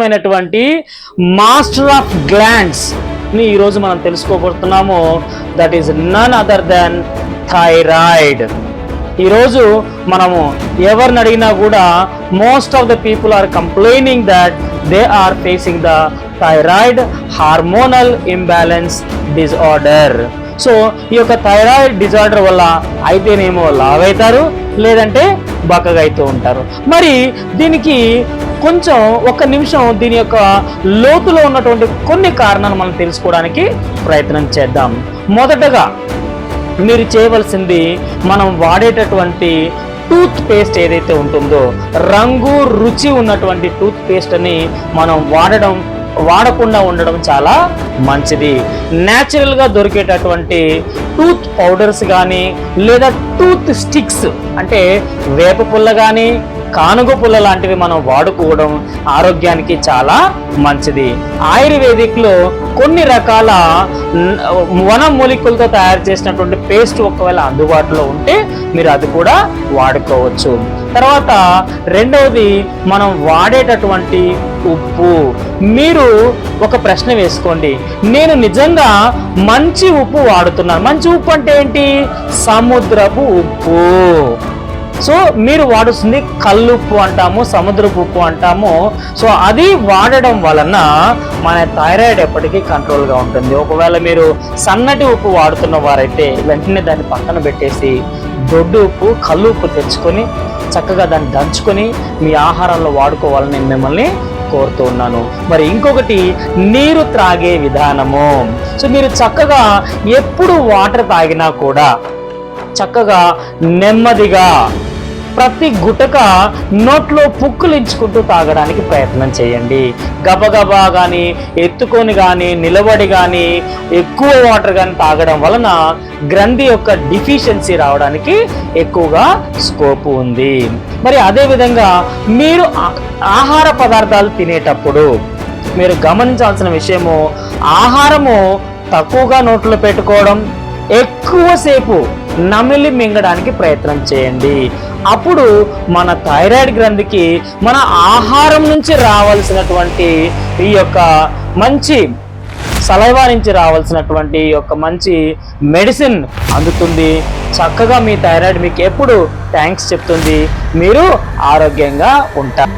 మైనటువంటి master of గ్లాండ్స్ని ఈరోజు మనం తెలుసుకోబోతున్నాము. That is none other than thyroid ఈరోజు మనము ఎవరిని అడిగినా కూడా most of the people are complaining that they are facing the thyroid hormonal imbalance disorder so ఈ యొక్క థైరాయిడ్ డిజార్డర్ వల్ల అయితేనేమో లావ్ అవుతారు లేదంటే బక్కగా అవుతూ ఉంటారు. మరి దీనికి కొంచెం ఒక్క నిమిషం దీని యొక్క లోతులో ఉన్నటువంటి కొన్ని కారణాలు మనం తెలుసుకోవడానికి ప్రయత్నం చేద్దాం. మొదటగా మీరు చేయవలసింది మనం వాడేటటువంటి టూత్ పేస్ట్ ఏదైతే ఉంటుందో రంగు రుచి ఉన్నటువంటి టూత్ పేస్ట్ని మనం వాడడం వాడకుండా ఉండడం చాలా మంచిది. న్యాచురల్గా దొరికేటటువంటి టూత్ పౌడర్స్ కానీ లేదా టూత్ స్టిక్స్ అంటే వేప పుల్ల కానీ కానుగ పుల్ల లాంటివి మనం వాడుకోవడం ఆరోగ్యానికి చాలా మంచిది. ఆయుర్వేదిక్లో కొన్ని రకాల వన మూలికలతో తయారు చేసినటువంటి పేస్ట్ ఒకవేళ అందుబాటులో ఉంటే మీరు అది కూడా వాడుకోవచ్చు. తర్వాత రెండవది మనం వాడేటటువంటి ఉప్పు. మీరు ఒక ప్రశ్న వేసుకోండి. నేను నిజంగా మంచి ఉప్పు వాడుతున్నాను. మంచి ఉప్పు అంటే ఏంటి? సముద్రపు ఉప్పు. సో మీరు వాడుతుంది కల్లుప్పు అంటాము సముద్రపు ఉప్పు అంటాము. సో అది వాడడం వలన మన థైరాయిడ్ ఎప్పటికీ కంట్రోల్గా ఉంటుంది. ఒకవేళ మీరు సన్నటి ఉప్పు వాడుతున్న వారైతే వెంటనే దాన్ని పక్కన పెట్టేసి దొడ్డు ఉప్పు కల్లు ఉప్పు తెచ్చుకొని చక్కగా దాన్ని దంచుకొని మీ ఆహారంలో వాడుకోవాలని మిమ్మల్ని కోరుతూ ఉన్నాను. మరి ఇంకొకటి నీరు త్రాగే విధానము. సో మీరు చక్కగా ఎప్పుడు వాటర్ తాగినా కూడా చక్కగా నెమ్మదిగా ప్రతి గుటక నోట్లో పుక్కులించుకుంటూ తాగడానికి ప్రయత్నం చేయండి. గబగబా కానీ ఎత్తుకొని కానీ నిలబడి కానీ ఎక్కువ వాటర్ కానీ తాగడం వలన గ్రంథి యొక్క డిఫిషియన్సీ రావడానికి ఎక్కువగా స్కోప్ ఉంది. మరి అదేవిధంగా మీరు ఆహార పదార్థాలు తినేటప్పుడు మీరు గమనించాల్సిన విషయము ఆహారము తక్కువగా నోట్లో పెట్టుకోవడం ఎక్కువసేపు నమిలి మింగడానికి ప్రయత్నం చేయండి. అప్పుడు మన థైరాయిడ్ గ్రంథికి మన ఆహారం నుంచి రావాల్సినటువంటి ఈ యొక్క మంచి సలైవా నుంచి రావాల్సినటువంటి ఈ యొక్క మంచి మెడిసిన్ అందుతుంది. చక్కగా మీ థైరాయిడ్ మీకు ఎప్పుడు థ్యాంక్స్ చెప్తుంది. మీరు ఆరోగ్యంగా ఉంటారు